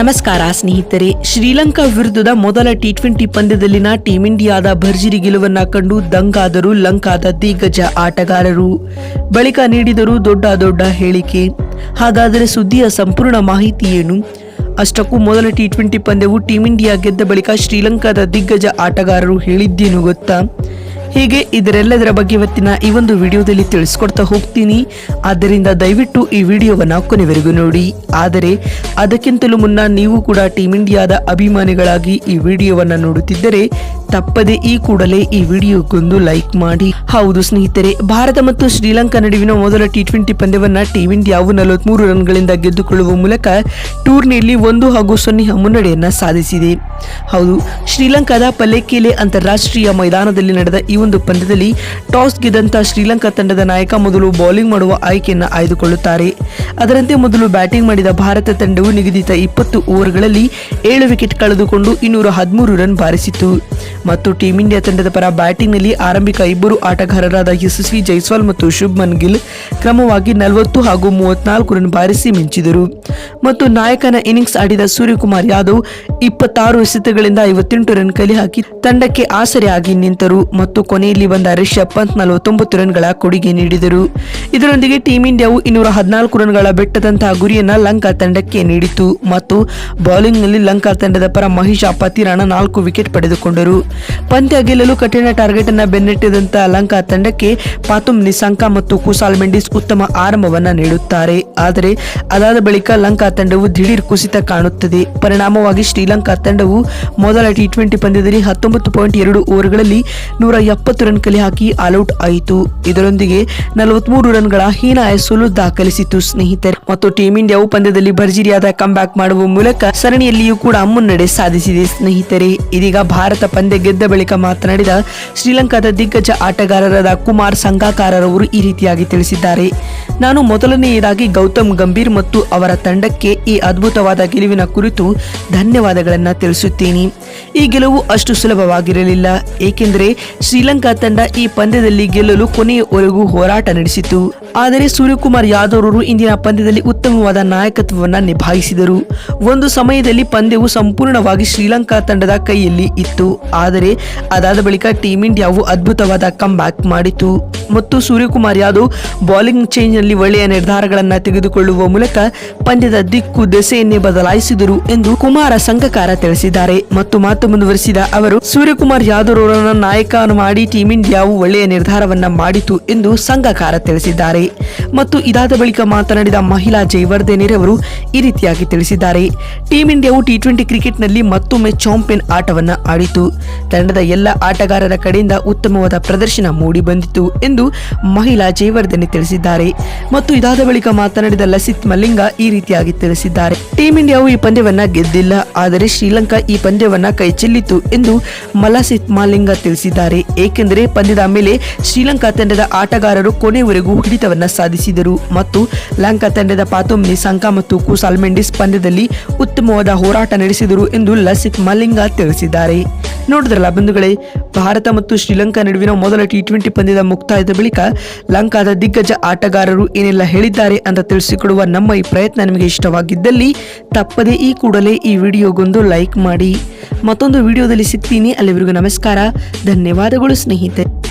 ನಮಸ್ಕಾರ ಸ್ನೇಹಿತರೆ, ಶ್ರೀಲಂಕಾ ವಿರುದ್ಧದ ಮೊದಲ ಟಿ ಟ್ವೆಂಟಿ ಪಂದ್ಯದಲ್ಲಿನ ಟೀಂ ಇಂಡಿಯಾದ ಭರ್ಜರಿ ಗೆಲುವನ್ನ ಕಂಡು ದಂಗಾದರು ಲಂಕಾದ ದಿಗ್ಗಜ ಆಟಗಾರರು. ಬಳಿಕ ನೀಡಿದರು ದೊಡ್ಡ ದೊಡ್ಡ ಹೇಳಿಕೆ. ಹಾಗಾದರೆ ಸುದ್ದಿಯ ಸಂಪೂರ್ಣ ಮಾಹಿತಿ ಏನು? ಅಷ್ಟಕ್ಕೂ ಮೊದಲ ಟಿ ಟ್ವೆಂಟಿ ಪಂದ್ಯವು ಟೀಂ ಇಂಡಿಯಾ ಗೆದ್ದ ಬಳಿಕ ಶ್ರೀಲಂಕಾದ ದಿಗ್ಗಜ ಆಟಗಾರರು ಹೇಳಿದ್ದೇನು ಗೊತ್ತಾ? ಹೀಗೆ ಇದರೆಲ್ಲದರ ಬಗ್ಗೆ ಇವತ್ತಿನ ಈ ಒಂದು ವಿಡಿಯೋದಲ್ಲಿ ತಿಳಿಸ್ಕೊಡ್ತಾ ಹೋಗ್ತೀನಿ. ಆದ್ದರಿಂದ ದಯವಿಟ್ಟು ಈ ವಿಡಿಯೋವನ್ನ ಕೊನೆವರೆಗೂ ನೋಡಿ. ಆದರೆ, ಅದಕ್ಕಿಂತಲೂ ಮುನ್ನ ನೀವು ಕೂಡ ಟೀಮ್ ಇಂಡಿಯಾದ ಅಭಿಮಾನಿಗಳಾಗಿ ಈ ವಿಡಿಯೋವನ್ನ ನೋಡುತ್ತಿದ್ದರೆ, ತಪ್ಪದೆ ಈ ಕೂಡಲೇ ಈ ವಿಡಿಯೋಗೊಂದು ಲೈಕ್ ಮಾಡಿ. ಹೌದು ಸ್ನೇಹಿತರೆ, ಭಾರತ ಮತ್ತು ಶ್ರೀಲಂಕಾ ನಡುವಿನ ಮೊದಲ ಟಿ ಟ್ವೆಂಟಿ ಪಂದ್ಯವನ್ನ ಟೀಮ್ ಇಂಡಿಯಾವು ನಲವತ್ಮೂರು ರನ್ಗಳಿಂದ ಗೆದ್ದುಕೊಳ್ಳುವ ಮೂಲಕ ಟೂರ್ನಿಯಲ್ಲಿ ಒಂದು ಹಾಗೂ ಸೊನ್ನೆ ಮುನ್ನಡೆಯನ್ನ ಸಾಧಿಸಿದೆ. ಹೌದು, ಶ್ರೀಲಂಕಾದ ಪಲ್ಲೆಕೇಲೆ ಅಂತಾರಾಷ್ಟ್ರೀಯ ಮೈದಾನದಲ್ಲಿ ನಡೆದ ಈ ಒಂದು ಪಂದ್ಯದಲ್ಲಿ ಟಾಸ್ ಗೆದ್ದಂತಹ ಶ್ರೀಲಂಕಾ ತಂಡದ ನಾಯಕ ಮೊದಲು ಬೌಲಿಂಗ್ ಮಾಡುವ ಆಯ್ಕೆಯನ್ನು ಆಯ್ದುಕೊಳ್ಳುತ್ತಾರೆ. ಅದರಂತೆ ಮೊದಲು ಬ್ಯಾಟಿಂಗ್ ಮಾಡಿದ ಭಾರತ ತಂಡವು ನಿಗದಿತ ಇಪ್ಪತ್ತು ಓವರ್ಗಳಲ್ಲಿ ಏಳು ವಿಕೆಟ್ ಕಳೆದುಕೊಂಡು ಇನ್ನೂರ ಹದಿಮೂರು ರನ್ ಬಾರಿಸಿತು ಮತ್ತು ಟೀಂ ಇಂಡಿಯಾ ತಂಡದ ಪರ ಬ್ಯಾಟಿಂಗ್ನಲ್ಲಿ ಆರಂಭಿಕ ಇಬ್ಬರು ಆಟಗಾರರಾದ ಯಶಸ್ವಿ ಜೈಸ್ವಾಲ್ ಮತ್ತು ಶುಭ್ಮನ್ ಗಿಲ್ ಕ್ರಮವಾಗಿ ನಲವತ್ತು ಹಾಗೂ ಮೂವತ್ನಾಲ್ಕು ರನ್ ಬಾರಿಸಿ ಮಿಂಚಿದರು. ಮತ್ತು ನಾಯಕನ ಇನ್ನಿಂಗ್ಸ್ ಆಡಿದ ಸೂರ್ಯಕುಮಾರ್ ಯಾದವ್ ಇಪ್ಪತ್ತಾರು ಎಸೆತಗಳಿಂದ ಐವತ್ತೆಂಟು ರನ್ ಕಲೆ ಹಾಕಿ ತಂಡಕ್ಕೆ ಆಸರೆಯಾಗಿ ನಿಂತರು. ಮತ್ತು ಕೊನೆಯಲ್ಲಿ ಬಂದ ರಿಷಬ್ ಪಂತ್ ನಲವತ್ತೊಂಬತ್ತು ರನ್ಗಳ ಕೊಡುಗೆ ನೀಡಿದರು. ಇದರೊಂದಿಗೆ ಟೀಂ ಇಂಡಿಯಾವು ಇನ್ನೂರ ಹದಿನಾಲ್ಕು ರನ್ಗಳ ಬೆಟ್ಟದಂತಹ ಗುರಿಯನ್ನ ಲಂಕಾ ತಂಡಕ್ಕೆ ನೀಡಿತು ಮತ್ತು ಬೌಲಿಂಗ್ನಲ್ಲಿ ಲಂಕಾ ತಂಡದ ಪರ ಮಹಿಷಾ ಪತಿರಾಣ ನಾಲ್ಕು ವಿಕೆಟ್ ಪಡೆದುಕೊಂಡರು. ಪಂದ್ಯ ಗೆಲ್ಲಲು ಕಠಿಣ ಟಾರ್ಗೆಟ್ ಅನ್ನು ಬೆನ್ನಟ್ಟಿದಂತಹ ಲಂಕಾ ತಂಡಕ್ಕೆ ಪಾತುಮ್ ನಿಸಾಂಕ ಮತ್ತು ಕುಸಾಲ್ ಮೆಂಡಿಸ್ ಉತ್ತಮ ಆರಂಭವನ್ನು ನೀಡುತ್ತಾರೆ. ಆದರೆ ಅದಾದ ಬಳಿಕ ಲಂಕಾ ತಂಡವು ದಿಢೀರ್ ಕುಸಿತ ಕಾಣುತ್ತದೆ. ಪರಿಣಾಮವಾಗಿ ಶ್ರೀಲಂಕಾ ತಂಡವು ಮೊದಲ ಟಿ ಟ್ವೆಂಟಿ ಪಂದ್ಯದಲ್ಲಿ ಹತ್ತೊಂಬತ್ತು ಪಾಯಿಂಟ್ ಎರಡು ಓವರ್ಗಳಲ್ಲಿ ನೂರ ಎಪ್ಪತ್ತು ರನ್ ಕಲೆ ಹಾಕಿ ಆಲ್ಔಟ್ ಆಯಿತು. ಇದರೊಂದಿಗೆ ನಲವತ್ಮೂರು ರನ್ಗಳ ಹೀನಾಯ ಸೋಲು ದಾಖಲಿಸಿತು ಸ್ನೇಹಿತರೆ. ಮತ್ತು ಟೀಂ ಇಂಡಿಯಾವು ಪಂದ್ಯದಲ್ಲಿ ಭರ್ಜರಿಯಾದ ಕಂಬ್ಯಾಕ್ ಮಾಡುವ ಮೂಲಕ ಸರಣಿಯಲ್ಲಿಯೂ ಕೂಡ ಮುನ್ನಡೆ ಸಾಧಿಸಿದೆ ಸ್ನೇಹಿತರೆ. ಇದೀಗ ಭಾರತ ಪಂದ್ಯ ಗೆದ್ದ ಬಳಿಕ ಮಾತನಾಡಿದ ಶ್ರೀಲಂಕಾದ ದಿಗ್ಗಜ ಆಟಗಾರರಾದ ಕುಮಾರ್ ಸಂಘಾಕಾರರವರು ಈ ರೀತಿಯಾಗಿ ತಿಳಿಸಿದ್ದಾರೆ. ನಾನು ಮೊದಲನೆಯದಾಗಿ ಗೌತಮ್ ಗಂಭೀರ್ ಮತ್ತು ಅವರ ತಂಡಕ್ಕೆ ಈ ಅದ್ಭುತವಾದ ಗೆಲುವಿನ ಕುರಿತು ಧನ್ಯವಾದಗಳನ್ನು ತಿಳಿಸುತ್ತೇನೆ. ಈ ಗೆಲುವು ಅಷ್ಟು ಸುಲಭವಾಗಿರಲಿಲ್ಲ. ಏಕೆಂದರೆ ಶ್ರೀಲಂಕಾ ತಂಡ ಈ ಪಂದ್ಯದಲ್ಲಿ ಗೆಲ್ಲಲು ಕೊನೆಯವರೆಗೂ ಹೋರಾಟ ನಡೆಸಿತು. ಆದರೆ ಸೂರ್ಯಕುಮಾರ್ ಯಾದವ್ ಅವರು ಇಂದಿನ ಪಂದ್ಯದಲ್ಲಿ ಉತ್ತಮವಾದ ನಾಯಕತ್ವವನ್ನು ನಿಭಾಯಿಸಿದರು. ಒಂದು ಸಮಯದಲ್ಲಿ ಪಂದ್ಯವು ಸಂಪೂರ್ಣವಾಗಿ ಶ್ರೀಲಂಕಾ ತಂಡದ ಕೈಯಲ್ಲಿ ಇತ್ತು. ಆದರೆ ಅದಾದ ಬಳಿಕ ಟೀಂ ಇಂಡಿಯಾವು ಅದ್ಭುತವಾದ ಬ್ಯಾಕ್ ಮಾಡಿತು. ಮತ್ತು ಸೂರ್ಯಕುಮಾರ್ ಯಾದವ್ ಬೌಲಿಂಗ್ ಚೇಂಜ್ನಲ್ಲಿ ಒಳ್ಳೆಯ ನಿರ್ಧಾರಗಳನ್ನು ತೆಗೆದುಕೊಳ್ಳುವ ಮೂಲಕ ಪಂದ್ಯದ ದಿಕ್ಕು, ದೆಸೆಯನ್ನೇ ಬದಲಾಯಿಸಿದರು ಎಂದು ಕುಮಾರ ಸಂಘಕಾರ ತಿಳಿಸಿದ್ದಾರೆ. ಮತ್ತು ಮಾತು ಮುಂದುವರಿಸಿದ ಅವರು, ಸೂರ್ಯಕುಮಾರ್ ಯಾದವ್ ಅವರನ್ನು ನಾಯಕ ಮಾಡಿ ಟೀಂ ಇಂಡಿಯಾವು ಒಳ್ಳೆಯ ನಿರ್ಧಾರವನ್ನ ಮಾಡಿತು ಎಂದು ಸಂಘಕಾರ ತಿಳಿಸಿದ್ದಾರೆ. ಮತ್ತು ಇದಾದ ಬಳಿಕ ಮಾತನಾಡಿದ ಮಹಿಳಾ ಜಯವರ್ಧನೆರ್ ಅವರು ಈ ರೀತಿಯಾಗಿ ತಿಳಿಸಿದ್ದಾರೆ. ಟೀಂ ಇಂಡಿಯಾವು ಟಿ ಟ್ವೆಂಟಿ ಕ್ರಿಕೆಟ್ನಲ್ಲಿ ಮತ್ತೊಮ್ಮೆ ಚಾಂಪಿಯನ್ ಆಟವನ್ನ ಆಡಿತು. ತಂಡದ ಎಲ್ಲ ಆಟಗಾರರ ಕಡೆಯಿಂದ ಉತ್ತಮವಾದ ಪ್ರದರ್ಶನ ಮೂಡಿಬಂದಿತು ಎಂದು ಮಹಿಳಾ ಜಯವರ್ಧನೆ ತಿಳಿಸಿದ್ದಾರೆ. ಮತ್ತು ಇದಾದ ಬಳಿಕ ಮಾತನಾಡಿದ ಲಸಿತ್ ಮಲ್ಲಿಂಗ ಈ ರೀತಿಯಾಗಿ ತಿಳಿಸಿದ್ದಾರೆ. ಟೀಂ ಇಂಡಿಯಾವು ಈ ಪಂದ್ಯವನ್ನ ಗೆದ್ದಿಲ್ಲ. ಆದರೆ ಶ್ರೀಲಂಕಾ ಈ ಪಂದ್ಯವನ್ನ ಕೈ ಚೆಲ್ಲಿತು ಎಂದು ಮಲಸಿತ್ ಮಾಲಿಂಗ ತಿಳಿಸಿದ್ದಾರೆ. ಏಕೆಂದರೆ ಪಂದ್ಯದ ಮೇಲೆ ಶ್ರೀಲಂಕಾ ತಂಡದ ಆಟಗಾರರು ಕೊನೆವರೆಗೂ ಹಿಡಿತವನ್ನು ಸಾಧಿಸಿದರು ಮತ್ತು ಲಂಕಾ ತಂಡದ ಪಾತೊಮ್ಮಿ ಸಂಕಾ ಮತ್ತು ಕುಸಾಲ್ ಮೆಂಡಿಸ್ ಪಂದ್ಯದಲ್ಲಿ ಉತ್ತಮವಾದ ಹೋರಾಟ ನಡೆಸಿದರು ಎಂದು ಲಸಿತ್ ಮಲಿಂಗ ತಿಳಿಸಿದ್ದಾರೆ. ನೋಡಿದ್ರಲ್ಲ ಬಂಧುಗಳೇ, ಭಾರತ ಮತ್ತು ಶ್ರೀಲಂಕಾ ನಡುವಿನ ಮೊದಲ ಟಿ ಟ್ವೆಂಟಿ ಪಂದ್ಯದ ಮುಕ್ತಾಯದ ಬಳಿಕ ಲಂಕಾದ ದಿಗ್ಗಜ ಆಟಗಾರರು ಏನೆಲ್ಲ ಹೇಳಿದ್ದಾರೆ ಅಂತ ತಿಳಿಸಿಕೊಡುವ ನಮ್ಮ ಈ ಪ್ರಯತ್ನ ನಿಮಗೆ ಇಷ್ಟವಾಗಿದ್ದಲ್ಲಿ ತಪ್ಪದೇ ಈ ಕೂಡಲೇ ಈ ವಿಡಿಯೋಗೊಂದು ಲೈಕ್ ಮಾಡಿ. ಮತ್ತೊಂದು ವಿಡಿಯೋದಲ್ಲಿ ಸಿಗ್ತೀನಿ. ಅಲ್ಲಿವರೆಗೂ ನಮಸ್ಕಾರ. ಧನ್ಯವಾದಗಳು ಸ್ನೇಹಿತರೆ.